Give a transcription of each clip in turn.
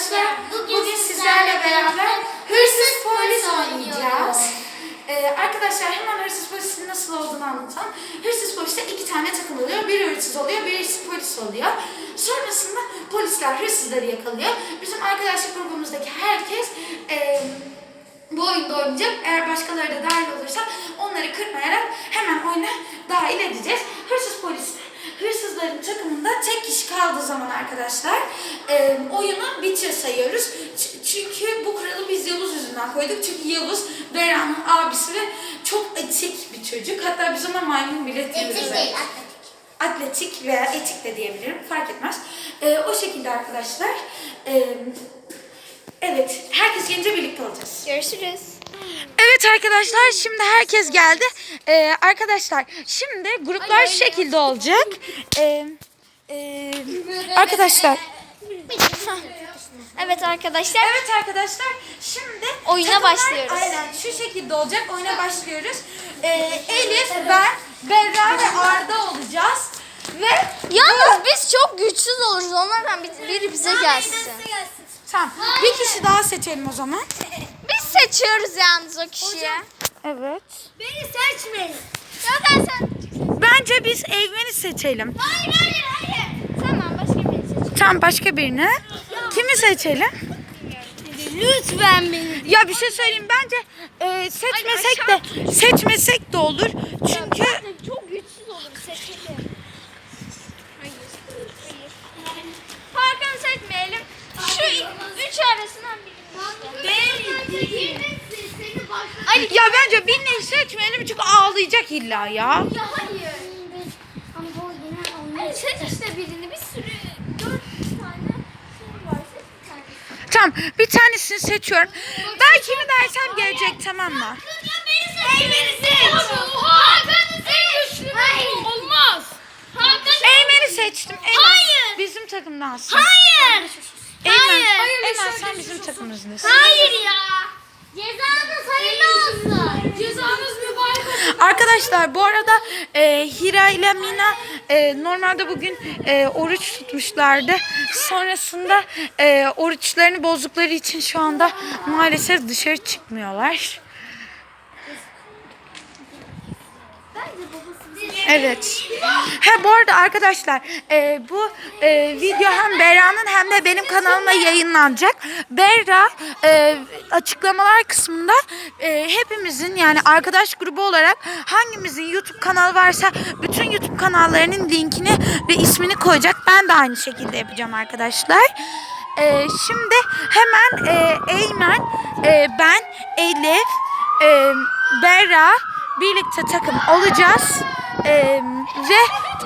arkadaşlar. Bugün sizlerle beraber hırsız polis oynayacağız. Ee, arkadaşlar hemen hırsız polisin nasıl olduğunu anlatalım. Hırsız poliste iki tane takım oluyor. Biri hırsız oluyor, birisi polis oluyor. Sonrasında polisler hırsızları yakalıyor. Bizim arkadaşlık grubumuzdaki herkes e, bu oyunda oynayacak. Eğer başkaları da dahil olursa onları kırmayarak hemen oyuna dahil edeceğiz. Hırsız polis hırsızların takımında tek kişi kaldığı zaman arkadaşlar e, oyunu bitiyor sayıyoruz. Ç- çünkü bu kuralı biz Yavuz yüzünden koyduk. Çünkü Yavuz Berra'nın abisi ve çok etik bir çocuk. Hatta biz ona maymun bile diyoruz. Etik değil, atletik. Atletik veya etik de diyebilirim. Fark etmez. E, o şekilde arkadaşlar. E, evet. Herkes gelince birlikte olacağız. Görüşürüz. Evet arkadaşlar şimdi herkes geldi. Ee, arkadaşlar şimdi gruplar şu şekilde olacak. Ee, e, arkadaşlar. Evet arkadaşlar. Evet arkadaşlar şimdi Oyuna takımlar başlıyoruz. Aynen şu şekilde olacak. Oyuna başlıyoruz. Ee, Elif, ben, Berra ve Arda olacağız. Ve Yalnız biz çok güçsüz oluruz. Onlardan bir- biri bize gelsin. tamam bir kişi daha seçelim o zaman. Seçiyoruz yalnız o kişiyi. Evet. Beni seçmeyin. Zaten sen. Bence biz Eymen'i seçelim. Hayır hayır hayır. Tamam başka birini seç. Tamam başka birini. Kimi seçelim? Lütfen beni. Ya bir şey söyleyeyim bence e, seçmesek de seçmesek de olur. Çünkü çok güçsüz olur seçelim. Hayır. Hayır. Hakan'ı seçmeyelim. Şu ik- üç arasından birini. Ay, ya bence birini seçmeyelim çünkü ağlayacak illa ya. Ya hayır. Hayır seç işte birini. Bir sürü dört tane şey var. Seç. Tamam bir tanesini seçiyorum. Ben kimi dersem gelecek tamam mı? Olmaz. Eymen'i seçtim. Eymen Hayır. bizim takımdansın. Hayır. Eymen, Hayır. Eymen sen bizim takımımızdasın. Hayır ya. Cezanız hayırlı olsun. Cezanız mübarek olsun. Arkadaşlar bu arada e, Hira ile Mina e, normalde bugün e, oruç tutmuşlardı. Sonrasında e, oruçlarını bozdukları için şu anda maalesef dışarı çıkmıyorlar. Evet. Ha bu arada arkadaşlar e, bu e, video hem Berra'nın hem de benim kanalıma yayınlanacak. Berra e, açıklamalar kısmında e, hepimizin yani arkadaş grubu olarak hangimizin YouTube kanalı varsa bütün YouTube kanallarının linkini ve ismini koyacak. Ben de aynı şekilde yapacağım arkadaşlar. E, şimdi hemen e, Eymen, e, ben, Elif, e, Berra birlikte takım olacağız. Ee, ve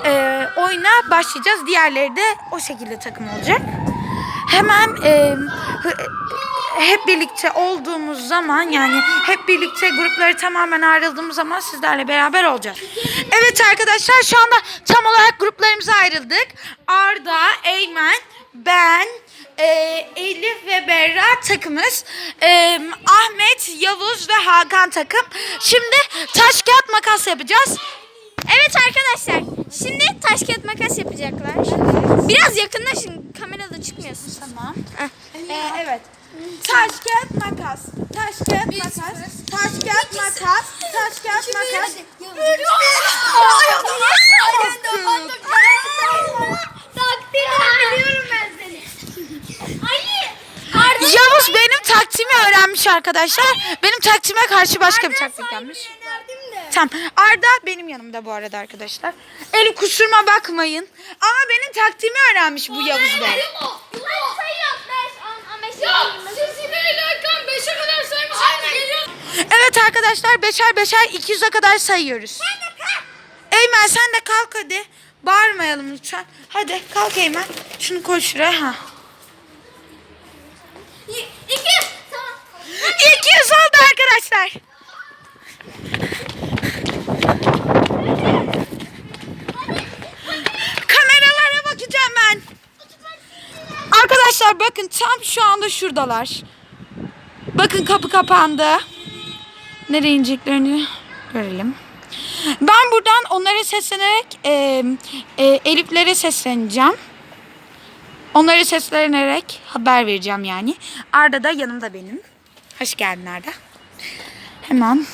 e, oyuna başlayacağız. Diğerleri de o şekilde takım olacak. Hemen e, hep birlikte olduğumuz zaman yani hep birlikte grupları tamamen ayrıldığımız zaman sizlerle beraber olacağız. Evet arkadaşlar şu anda tam olarak gruplarımıza ayrıldık. Arda, Eymen, ben, e, Elif ve Berra takımız. E, Ahmet, Yavuz ve Hakan takım. Şimdi taş kağıt makas yapacağız. Evet arkadaşlar. Şimdi taş kağıt makas yapacaklar. Biraz yakınlaşın. Kamerada çıkmıyorsun. Tamam. Ee, evet. Taş kağıt makas. Taş kağıt makas. Taş kağıt makas. Taş kağıt makas. Taktiğini biliyorum ben seni. Ali. Yavuz benim taktiğimi öğrenmiş arkadaşlar. Benim taktiğime karşı başka bir taktik yapmış. Tamam. Arda benim yanımda bu arada arkadaşlar. Eli kusuruma bakmayın. Ama benim taktiğimi öğrenmiş bu Yavuz Bey. Hadi sayı yap. 5, 10, 15, 20. Ya siz yine alakam 5'e kadar saymışsınız. Geliyor. Evet arkadaşlar beşer beşer 200'e kadar sayıyoruz. Eymen sen de kalk hadi. Bağırmayalım lütfen. Hadi kalk Eymen. Şunu koy şuraya. Ha. 200. Tamam. 200 oldu arkadaşlar. Kameralara bakacağım ben. Arkadaşlar bakın tam şu anda şuradalar. Bakın kapı kapandı. Nereye ineceklerini görelim. Ben buradan onlara seslenerek e, e, Elif'lere sesleneceğim. Onları seslenerek haber vereceğim yani. Arda da yanımda benim. Hoş geldin Arda. Hemen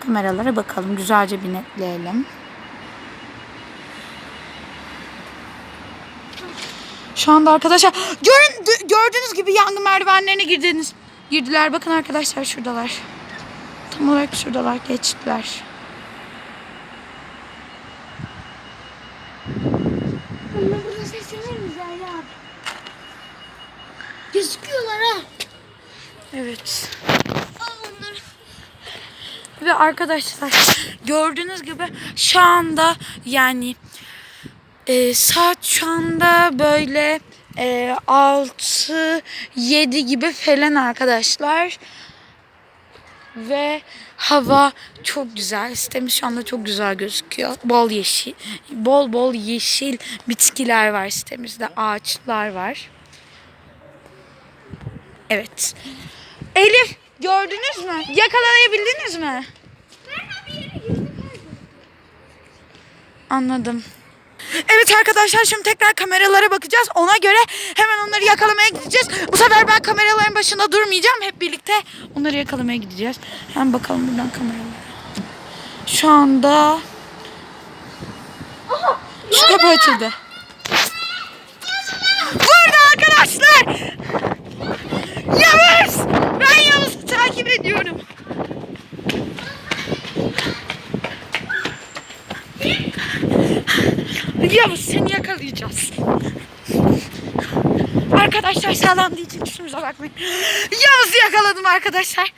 kameralara bakalım. Güzelce bir netleyelim. Şu anda arkadaşlar görün, dü- gördüğünüz gibi yangın merdivenlerine girdiniz. Girdiler. Bakın arkadaşlar şuradalar. Tam olarak şuradalar. Geçtiler. Ama burada seslenir mi Zahra abi? Gözüküyorlar ha. Evet. Ve arkadaşlar gördüğünüz gibi şu anda yani e, saat şu anda böyle e, 6 7 gibi falan arkadaşlar. Ve hava çok güzel. Sitemiz şu anda çok güzel gözüküyor. Bol yeşil, bol bol yeşil bitkiler var sitemizde. Ağaçlar var. Evet. Elif gördünüz mü? Yakalayabildiniz mi? Anladım. Evet arkadaşlar şimdi tekrar kameralara bakacağız. Ona göre hemen onları yakalamaya gideceğiz. Bu sefer ben kameraların başında durmayacağım. Hep birlikte onları yakalamaya gideceğiz. Hemen bakalım buradan kameralara. Şu anda şu kapı açıldı. Burada arkadaşlar. Yavuz! Ben Yavuz'u takip ediyorum. Yavuz seni yakalayacağız. Arkadaşlar sağlam için kusurumuza bakmayın. Yavuz'u yakaladım arkadaşlar.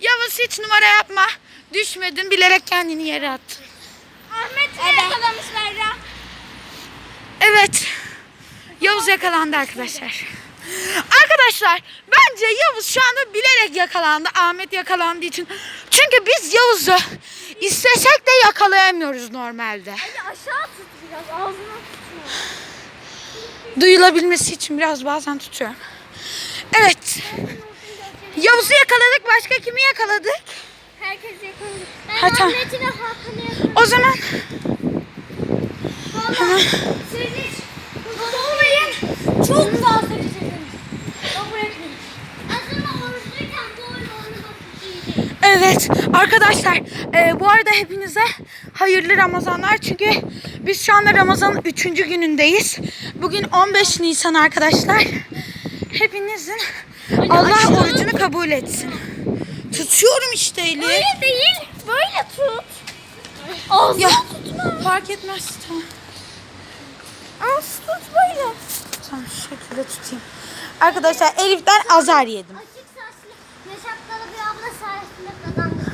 Yavuz hiç numara yapma. Düşmedin bilerek kendini yere attın. Ahmet evet. yakalamış Zahra. Evet. Yavuz yakalandı arkadaşlar. Arkadaşlar bence Yavuz şu anda bilerek yakalandı. Ahmet yakalandığı için. Çünkü biz Yavuz'u istesek de yakalayamıyoruz normalde. Aşağı tut biraz ağzına. Duyulabilmesi için biraz bazen tutuyorum. Evet. Yavuz'u yakaladık. Başka kimi yakaladık? Herkes yakaladı. Ben Ha, tamam. Ahmet'i ve Hakan'ı yakaladım. O zaman Valla siz hiç sormayın. Çok daha seveceksiniz. Kabul etmeyin. Aslında oruçluyken bu oyunu oynamak iyiydi. Evet arkadaşlar e, bu arada hepinize hayırlı Ramazanlar çünkü biz şu anda Ramazan'ın 3. günündeyiz. Bugün 15 Nisan arkadaşlar. Hepinizin Allah orucunu kabul etsin. Tutuyorum işte eli. Öyle değil. Böyle tut. Ağzına Ya tutma. fark etmez tamam. Az tut böyle. Tamam şu şekilde tutayım. Arkadaşlar Elif'ten azar yedim. Açık saçlı, yaşaktalı bir abla sayesinde kazandık.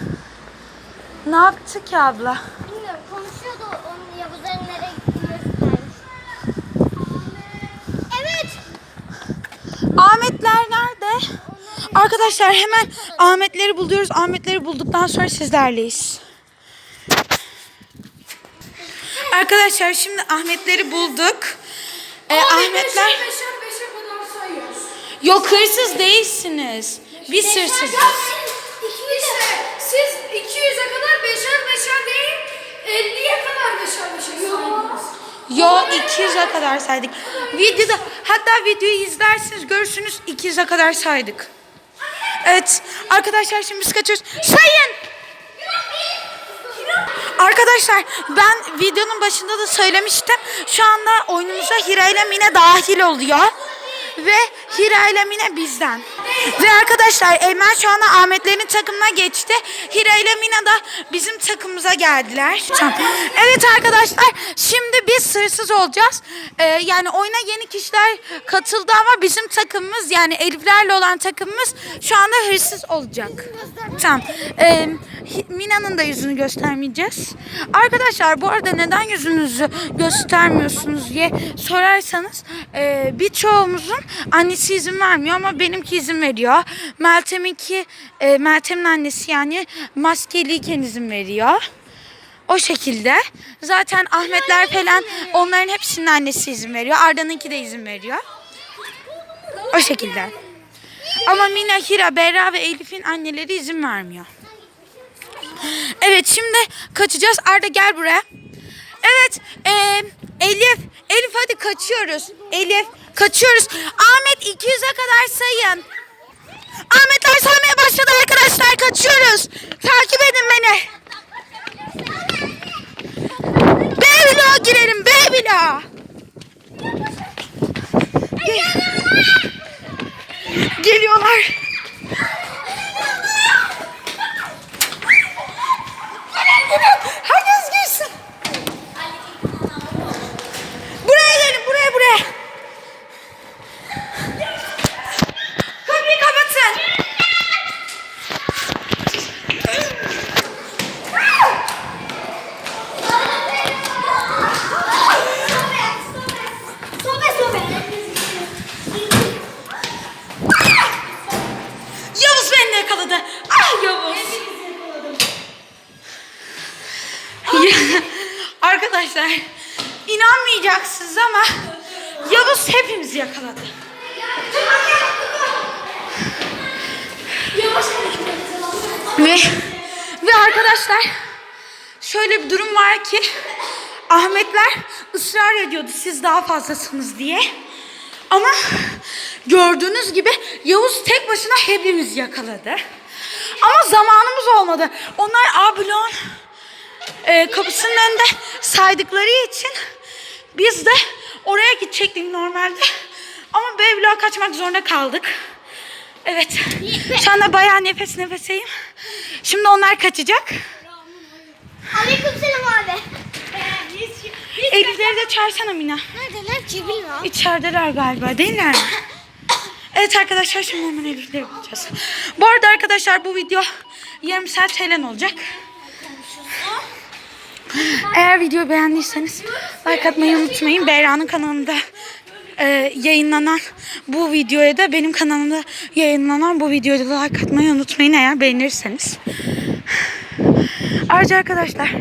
Ne yaptı ki abla? Bilmiyorum konuşuyordu onun Yavuzların nereye gittiğini göstermiş. Evet. Ahmetler nerede? Arkadaşlar hemen Ahmetleri buluyoruz. Ahmetleri bulduktan sonra sizlerleyiz. Arkadaşlar şimdi Ahmetleri bulduk. Ee, Ahmetler... Beşer beşe kadar sayıyoruz. Yok hırsız değilsiniz. Biz hırsızız. İşte siz 200'e kadar beşer beşer değil, 50'ye kadar beşer beşer saydınız. Yo 200'e kadar saydık. Videoda hatta videoyu izlersiniz görürsünüz 200'e kadar saydık. Evet arkadaşlar şimdi biz kaçıyoruz. Sayın! Arkadaşlar ben videonun başında da söylemiştim. Şu anda oyunumuza Hira ile Mine dahil oluyor. Ve Hira ile Mine bizden. Ve arkadaşlar Eymen şu anda Ahmetlerin takımına geçti. Hira ile Mine da bizim takımımıza geldiler. Evet arkadaşlar şimdi biz hırsız olacağız. Ee, yani oyuna yeni kişiler katıldı ama bizim takımımız yani Eliflerle olan takımımız şu anda hırsız olacak. Tamam. Ee, Mina'nın da yüzünü göstermeyeceğiz. Arkadaşlar bu arada neden yüzünüzü göstermiyorsunuz diye sorarsanız e, birçoğumuzun annesi izin vermiyor ama benimki izin veriyor. Meltem'inki e, Meltem'in annesi yani maskeliyken izin veriyor. O şekilde. Zaten Ahmetler falan onların hepsinin annesi izin veriyor. Arda'nınki de izin veriyor. O şekilde. Ama Mina, Hira, Berra ve Elif'in anneleri izin vermiyor. Evet şimdi kaçacağız. Arda gel buraya. Evet. eee, Elif. Elif hadi kaçıyoruz. Elif kaçıyoruz. Ahmet 200'e kadar sayın. Ahmetler saymaya başladı arkadaşlar kaçıyoruz. Takip edin beni. B bloğa girelim B bloğa. Gel- Geliyorlar. Herkes girsin. Buraya gelin buraya buraya. Kapıyı kapatın. Sobe sobe. Yavuz beni yakaladı. Ah Yavuz. Ya, Arkadaşlar inanmayacaksınız ama Yavuz hepimizi yakaladı. Ve, ve arkadaşlar şöyle bir durum var ki Ahmetler ısrar ediyordu siz daha fazlasınız diye. Ama gördüğünüz gibi Yavuz tek başına hepimiz yakaladı. Ama zamanımız olmadı. Onlar A bloğun e, kapısının önünde saydıkları için biz de oraya gidecektik normalde. Ama B bloğa kaçmak zorunda kaldık. Evet. Şu anda bayağı nefes nefeseyim. Şimdi onlar kaçacak. Aleykümselam abi. Elifleri de çağırsana Mina. Neredeler? Cibil mi? İçerideler galiba değiller mi? Evet arkadaşlar şimdi hemen Elifleri bulacağız. Bu arada arkadaşlar bu video yarım saat falan olacak. Eğer videoyu beğendiyseniz like atmayı unutmayın. Beyra'nın kanalında e, yayınlanan bu videoya da benim kanalımda yayınlanan bu videoya da like atmayı unutmayın eğer beğenirseniz. Ayrıca arkadaşlar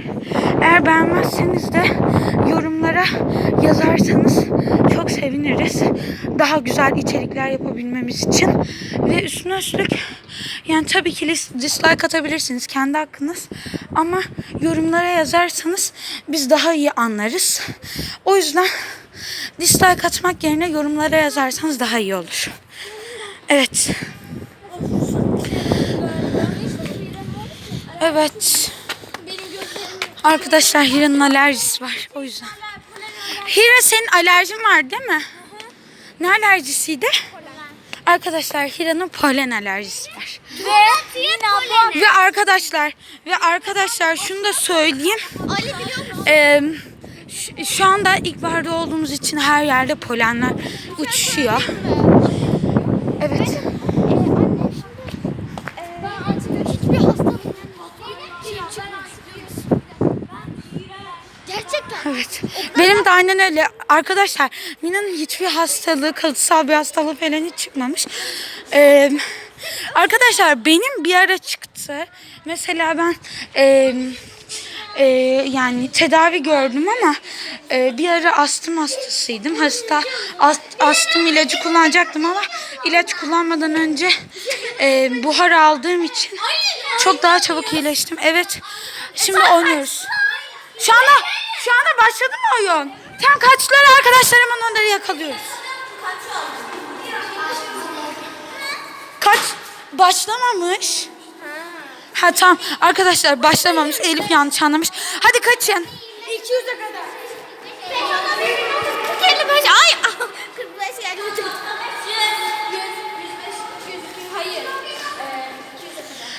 eğer beğenmezseniz de yorumlara yazarsanız çok seviniriz. Daha güzel içerikler yapabilmemiz için. Ve üstüne üstlük yani tabii ki dislike atabilirsiniz kendi hakkınız. Ama yorumlara yazarsanız biz daha iyi anlarız. O yüzden dislike atmak yerine yorumlara yazarsanız daha iyi olur. Evet. Evet. Arkadaşlar Hira'nın alerjisi var. O yüzden. Hira senin alerjin var değil mi? Ne alerjisiydi? Arkadaşlar Hira'nın polen alerjisi var. Ve. Ve arkadaşlar ve arkadaşlar şunu da söyleyeyim. Ali biliyor musun? Ee, şu- şu anda ilkbaharda olduğumuz için her yerde polenler uçuşuyor. Evet. Ben antibiyotik hiçbir hastalığım şey Gerçekten. Evet. Benim de aynen öyle. Arkadaşlar Mina'nın hiçbir hastalığı, kalıtsal bir hastalığı falan hiç çıkmamış. Ee, arkadaşlar benim bir ara çıktı. Mesela ben e, e, yani tedavi gördüm ama e, bir ara astım hastasıydım. Hasta ast- astım ilacı kullanacaktım ama ilaç kullanmadan önce e, buhar aldığım için çok daha çabuk iyileştim. Evet. Şimdi oynuyoruz. Şu anda başladı mı oyun? Tam kaçtılar arkadaşlar hemen onları yakalıyoruz. Kaç başlamamış. Ha tamam arkadaşlar başlamamış. Elif yanlış anlamış. Hadi kaçın. 200'e kadar. 55 ay 45 geldi. 100 105 102 hayır.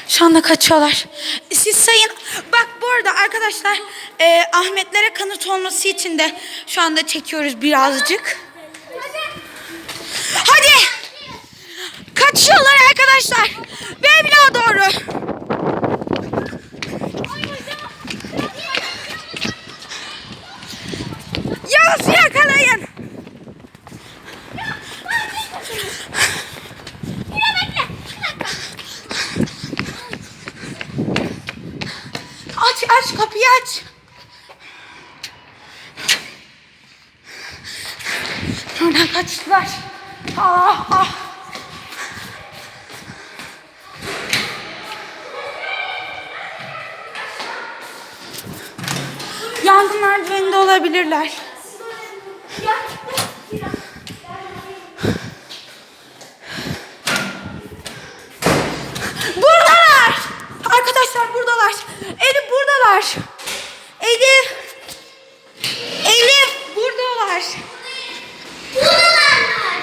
Şu anda kaçıyorlar. Siz sayın. Bak bu arada arkadaşlar e, Ahmetlere kanıt olması için de şu anda çekiyoruz birazcık. Hadi. Kaçıyorlar arkadaşlar. Bebla doğru. Yavuz yakalayın. Aç aç kapıyı aç. Oradan kaçtılar. Ah ah. Yangın merdiveninde olabilirler. Gel. Buradalar. Arkadaşlar buradalar. Elif buradalar. Elif. Elif buradalar. Buradalar.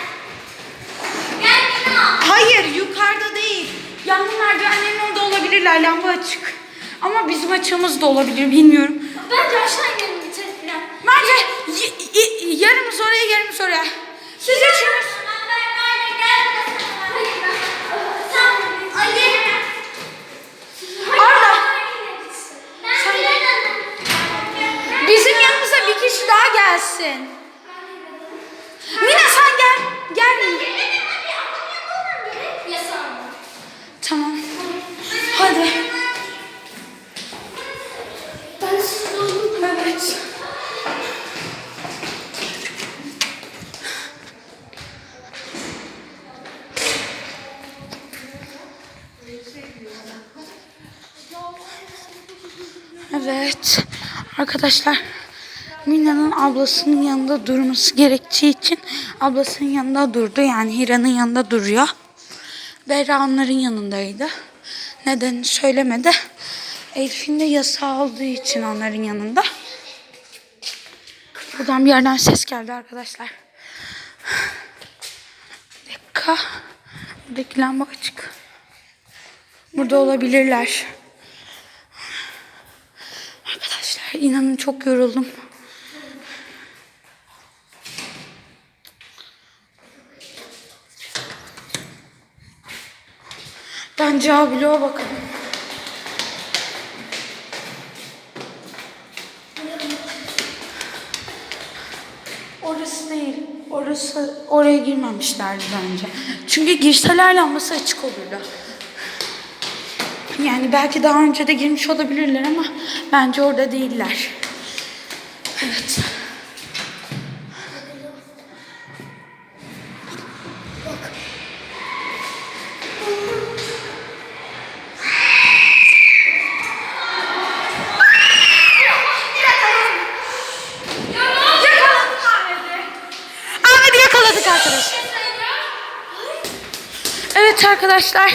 Gel Mina. Hayır yukarıda değil. Yangın merdivenlerinin orada olabilirler. Lamba açık. Ama bizim açığımız da olabilir bilmiyorum. Bence aşağı inelim bir tane. Bence y- y- yarımız oraya yarımız oraya. Siz üçünüz. Arda. Bizim yanımıza bir kişi daha gelsin. Mina sen gel. Gel Mina. Tamam. Hadi. Evet. Arkadaşlar Mina'nın ablasının yanında durması gerektiği için ablasının yanında durdu. Yani Hira'nın yanında duruyor. Berra onların yanındaydı. Nedenini söylemedi. Elif'in de yasa aldığı için onların yanında. Buradan bir yerden ses geldi arkadaşlar. Bir dakika. Buradaki lamba açık. Burada olabilirler. Arkadaşlar inanın çok yoruldum. Bence abloğa bakalım. Orası değil. Orası oraya girmemişlerdi bence. Çünkü girseler lambası açık olurdu. Yani belki daha önce de girmiş olabilirler ama bence orada değiller. Evet. Evet arkadaşlar.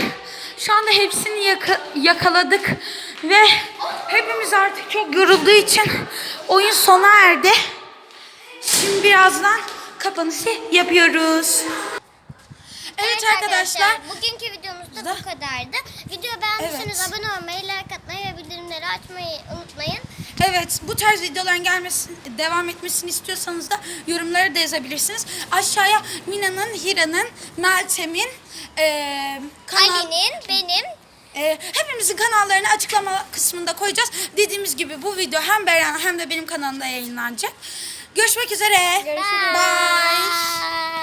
Şu anda hepsini yaka- yakaladık ve hepimiz artık çok yorulduğu için oyun sona erdi. Şimdi birazdan kapanışı yapıyoruz. Evet arkadaşlar. Bugünkü videomuz da bu kadardı. Videoyu beğendiyseniz Evet. abone olmayı, like atmayı ve bildirimleri açmayı unutmayın. Evet bu tarz videoların gelmesi, devam etmesini istiyorsanız da yorumlara da yazabilirsiniz. Aşağıya Mina'nın, Hira'nın, Meltem'in, kanal... Ali'nin, benim, Ee, hepimizin kanallarını açıklama kısmında koyacağız. Dediğimiz gibi bu video hem Beren hem de benim kanalımda yayınlanacak. Görüşmek üzere. Görüşürüz. Bye.